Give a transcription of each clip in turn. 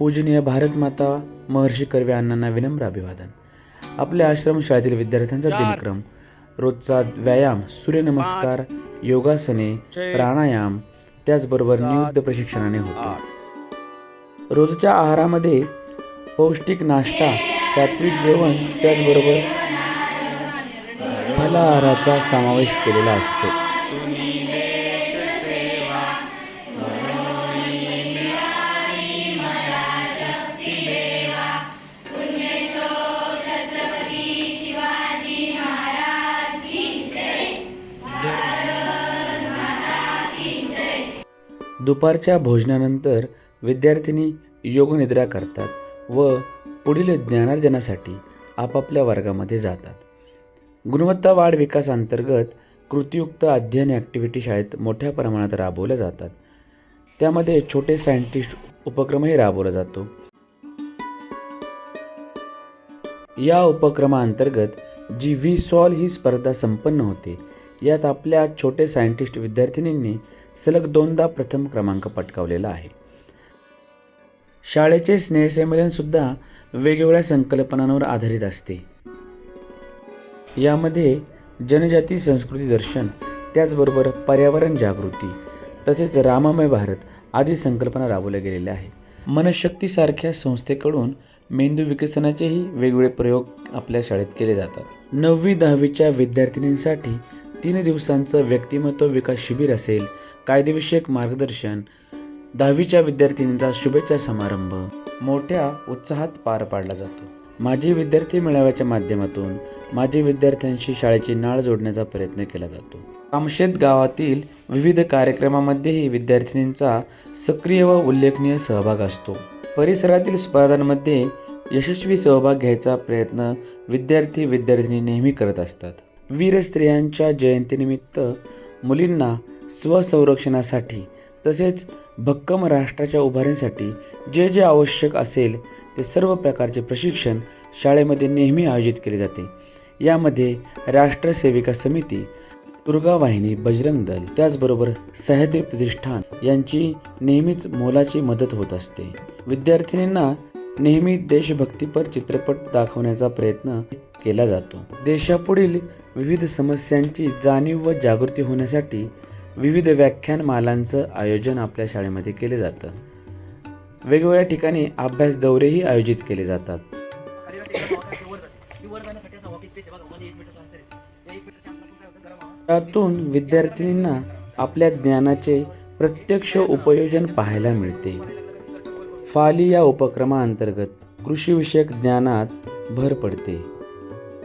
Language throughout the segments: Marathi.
पूजनीय भारतमाता महर्षी कर्वे अण्णांना विनम्र अभिवादन. आपल्या आश्रमशाळेतील विद्यार्थ्यांचा दिनक्रम. रोजचा व्यायाम सूर्यनमस्कार योगासने प्राणायाम त्याचबरोबर नियुद्ध प्रशिक्षणाने होतो. रोजच्या आहारामध्ये पौष्टिक नाश्ता सात्विक जेवण त्याचबरोबर फलाहाराचा समावेश केलेला असतो. दुपारच्या भोजनानंतर विद्यार्थिनी योगनिद्रा करतात व पुढील ज्ञानार्जनासाठी आपापल्या वर्गामध्ये जातात. गुणवत्ता वाढ विकास अंतर्गत कृतियुक्त अध्ययन ॲक्टिव्हिटी शाळेत मोठ्या प्रमाणात राबवल्या जातात. त्यामध्ये छोटे सायंटिस्ट उपक्रमही राबवला जातो. या उपक्रमाअंतर्गत जी व्ही सॉल ही स्पर्धा संपन्न होते. यात आपल्या छोटे सायंटिस्ट विद्यार्थिनींनी सलग दोनदा प्रथम क्रमांक पटकावलेला आहे. शाळेचे स्नेहसंमेलनसुद्धा वेगवेगळ्या संकल्पनांवर आधारित असते. यामध्ये जनजाती संस्कृती दर्शन त्याचबरोबर पर्यावरण जागृती तसेच राममय भारत आदी संकल्पना राबवल्या गेलेल्या आहेत. मनशक्तीसारख्या संस्थेकडून मेंदू विकसनाचेही वेगवेगळे प्रयोग आपल्या शाळेत केले जातात. नववी दहावीच्या विद्यार्थिनींसाठी तीन दिवसांचं व्यक्तिमत्व विकास शिबिर असेल कायदेविषयक मार्गदर्शन दहावीच्या विद्यार्थिनींचा शुभेच्छा समारंभ मोठ्या उत्साहात पार पाडला जातो. माझे विद्यार्थी मेळाव्याच्या माध्यमातून माझे विद्यार्थ्यांशी शाळेची नाळ जोडण्याचा प्रयत्न केला जातो. कामशेत गावातील विविध कार्यक्रमामध्येही विद्यार्थिनींचा सक्रिय व उल्लेखनीय सहभाग असतो. परिसरातील स्पर्धांमध्ये यशस्वी सहभाग घ्यायचा प्रयत्न विद्यार्थी विद्यार्थिनी नेहमी करत असतात. वीर स्त्रियांच्या जयंतीनिमित्त मुलींना स्वसंरक्षणासाठी तसेच भक्कम राष्ट्राच्या उभारणीसाठी जे जे आवश्यक असेल ते सर्व प्रकारचे प्रशिक्षण शाळेमध्ये नेहमी आयोजित केले जाते. यामध्ये राष्ट्रसेविका समिती दुर्गा वाहिनी बजरंग दल त्याचबरोबर सह्याद्री प्रतिष्ठान यांची नेहमीच मोलाची मदत होत असते. विद्यार्थिनींना नेहमी देशभक्तीपर चित्रपट दाखवण्याचा प्रयत्न केला जातो. देशापुढील विविध समस्यांची जाणीव व जागृती होण्यासाठी विविध व्याख्यानमालांचं आयोजन आपल्या शाळेमध्ये केले जातं. वेगवेगळ्या ठिकाणी अभ्यास दौरेही आयोजित केले जातात. त्यातून विद्यार्थिनींना आपल्या ज्ञानाचे प्रत्यक्ष उपयोजन पाहायला मिळते. फाली या उपक्रमाअंतर्गत कृषीविषयक ज्ञानात भर पडते.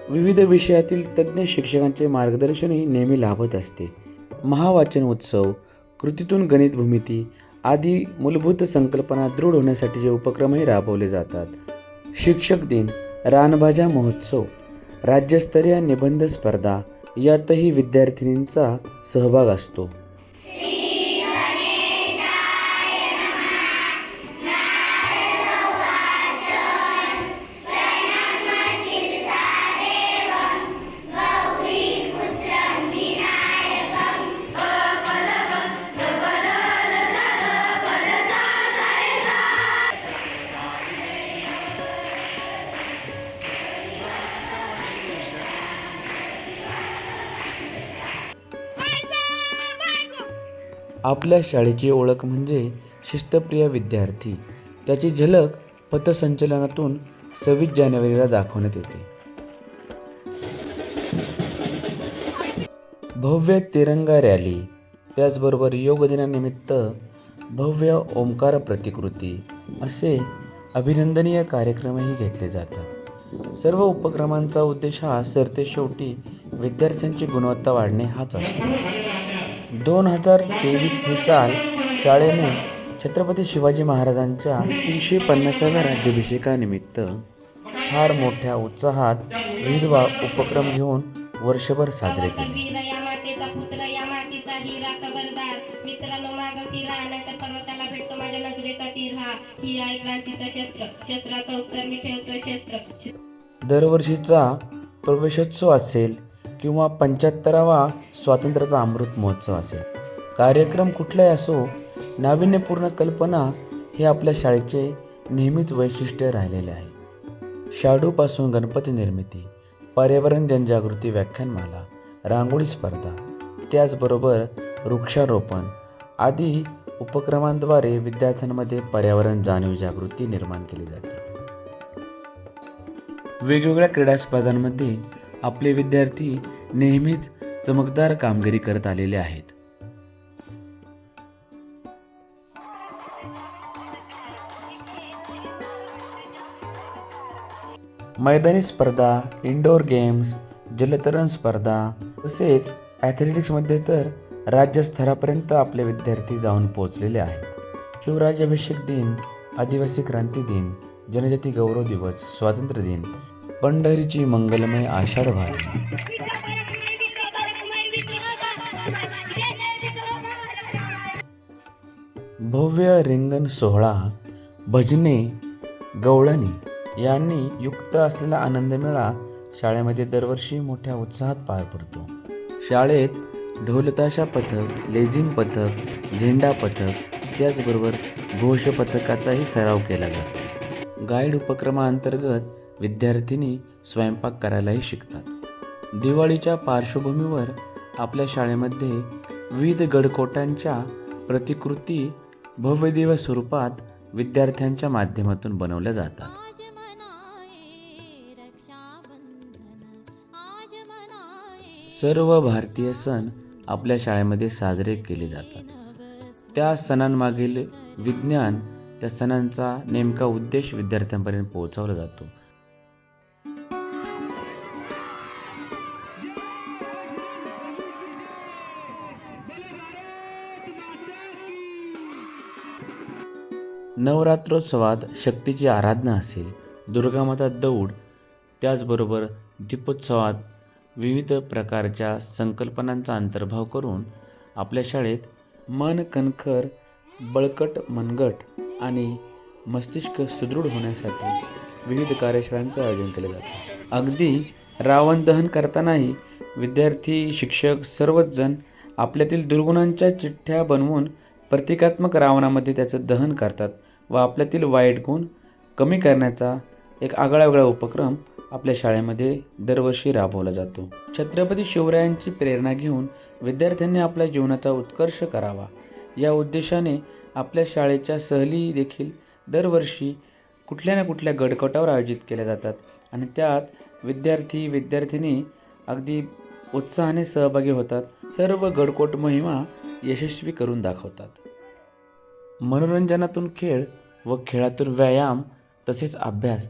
विविध विषयातील तज्ज्ञ शिक्षकांचे मार्गदर्शनही नेहमी लाभत असते. महावाचन उत्सव कृतीतून गणित भूमिती आदी मूलभूत संकल्पना दृढ होण्यासाठीचे उपक्रमही राबवले जातात. शिक्षक दिन रानभाज्या महोत्सव राज्यस्तरीय निबंध स्पर्धा यातही विद्यार्थिनींचा सहभाग असतो. आपल्या शाळेची ओळख म्हणजे शिस्तप्रिय विद्यार्थी. त्याची झलक पथसंचलनातून सव्वीस जानेवारीला दाखवण्यात येते. भव्य तिरंगा रॅली त्याचबरोबर योग दिनानिमित्त भव्य ओंकार प्रतिकृती असे अभिनंदनीय कार्यक्रमही घेतले जातात. सर्व उपक्रमांचा उद्देश हा सरते शेवटी विद्यार्थ्यांची गुणवत्ता वाढणे हाच असतो. दोन हजार तेवीस हे साल शाळेने छत्रपती शिवाजी महाराजांच्या तीनशे पन्नासाव्या राज्याभिषेकानिमित्त फार मोठ्या उत्साहात विविध उपक्रम घेऊन वर्षभर साजरे केले. दरवर्षीचा प्रवेशोत्सव असेल किंवा पंच्याहत्तरावा स्वातंत्र्याचा अमृत महोत्सव असेल. कार्यक्रम कुठलाही असो नाविन्यपूर्ण कल्पना हे आपल्या शाळेचे नेहमीच वैशिष्ट्य राहिलेले आहे. शाडूपासून गणपती निर्मिती पर्यावरण जनजागृती व्याख्यानमाला रांगोळी स्पर्धा त्याचबरोबर वृक्षारोपण आदी उपक्रमांद्वारे विद्यार्थ्यांमध्ये पर्यावरण जाणीव जागृती निर्माण केली जाते. वेगवेगळ्या क्रीडा स्पर्धांमध्ये आपले विद्यार्थी नेहमीच चमकदार कामगिरी करत आलेले आहेत. मैदानी स्पर्धा इंडोर गेम्स जलतरण स्पर्धा तसेच ॲथलेटिक्समध्ये तर राज्यस्तरापर्यंत आपले विद्यार्थी जाऊन पोहोचलेले आहेत. शिवराज्याभिषेक दिन आदिवासी क्रांती दिन जनजाती गौरव दिवस स्वातंत्र्य दिन पंढरीची मंगलमय आषाढ वारी भव्य रिंगण सोहळा भजने गवळणी यांनी युक्त असलेला आनंद मेळा शाळेमध्ये दरवर्षी मोठ्या उत्साहात पार पडतो. शाळेत ढोलताशा पथक लेझिम पथक झेंडा पथक त्याचबरोबर घोष पथकाचाही सराव केला जातो. गाईड उपक्रमाअंतर्गत विद्यार्थिनी स्वयंपाक करायलाही शिकतात. दिवाळीच्या पार्श्वभूमीवर आपल्या शाळेमध्ये विविध गडकोटांच्या प्रतिकृती भव्यदिव्य स्वरूपात विद्यार्थ्यांच्या माध्यमातून बनवल्या जातात. सर्व भारतीय सण आपल्या शाळेमध्ये साजरे केले जातात. त्या सणांमागील विज्ञान त्या सणांचा नेमका उद्देश विद्यार्थ्यांपर्यंत पोहोचवला जातो. नवरात्रोत्सवात शक्तीची आराधना असेल दुर्गामाता दौड त्याचबरोबर दीपोत्सवात विविध प्रकारच्या संकल्पनांचा अंतर्भाव करून आपल्या शाळेत मन कणखर बळकट मनगट आणि मस्तिष्क सुदृढ होण्यासाठी विविध कार्यशाळांचं आयोजन केलं जातं. अगदी रावण दहन करतानाही विद्यार्थी शिक्षक सर्वच जण आपल्यातील दुर्गुणांच्या चिठ्ठ्या बनवून प्रतिकात्मक रावणामध्ये त्याचं दहन करतात. व आपल्यातील वाईट गुण कमी करण्याचा एक आगळावेगळा उपक्रम आपल्या शाळेमध्ये दरवर्षी राबवला जातो. छत्रपती शिवरायांची प्रेरणा घेऊन विद्यार्थ्यांनी आपल्या जीवनाचा उत्कर्ष करावा. या उद्देशाने आपल्या शाळेच्या सहली देखील दरवर्षी कुठल्या ना कुठल्या गडकोटावर आयोजित केल्या जातात आणि त्यात विद्यार्थी विद्यार्थिनी अगदी उत्साहाने सहभागी होतात. सर्व गडकोट मोहिमा यशस्वी करून दाखवतात. मनोरंजनातून खेळ व खेळातून व्यायाम तसेच अभ्यास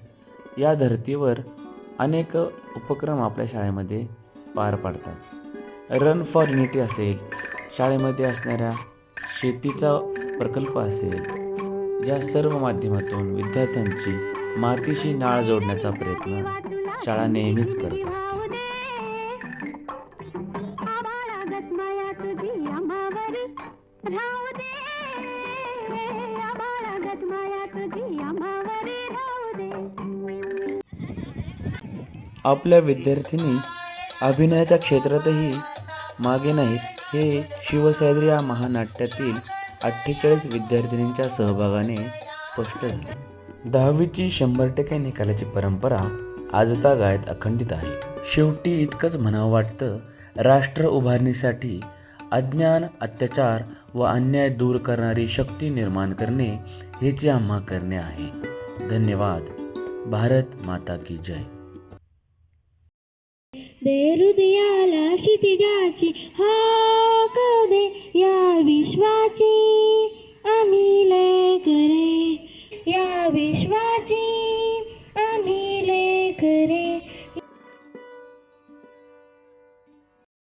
या धर्तीवर अनेक उपक्रम आपल्या शाळेमध्ये पार पाडतात. रन फॉर युनिटी असेल शाळेमध्ये असणाऱ्या शेतीचा प्रकल्प असेल या सर्व माध्यमातून विद्यार्थ्यांची मातीशी नाळ जोडण्याचा प्रयत्न शाळा नेहमीच करत असते. आपल्या विद्यार्थिनी अभिनयाच्या क्षेत्रातही मागे नाहीत. हे शिवसैद्री या महानाट्यातील अठ्ठेचाळीस विद्यार्थिनींच्या सहभागाने स्पष्ट झाले. दहावीची शंभर टक्के निकालाची परंपरा आजतागायत अखंडित आहे. शेवटी इतकंच म्हणावं वाटतं राष्ट्र उभारणीसाठी अज्ञान अत्याचार व अन्याय दूर करणारी शक्ती निर्माण करणे हेच आम्हा करणे आहे. धन्यवाद. भारत माता की जय. दे हृदयाला क्षितिजाची हाक दे या विश्वाची या विश्वाची.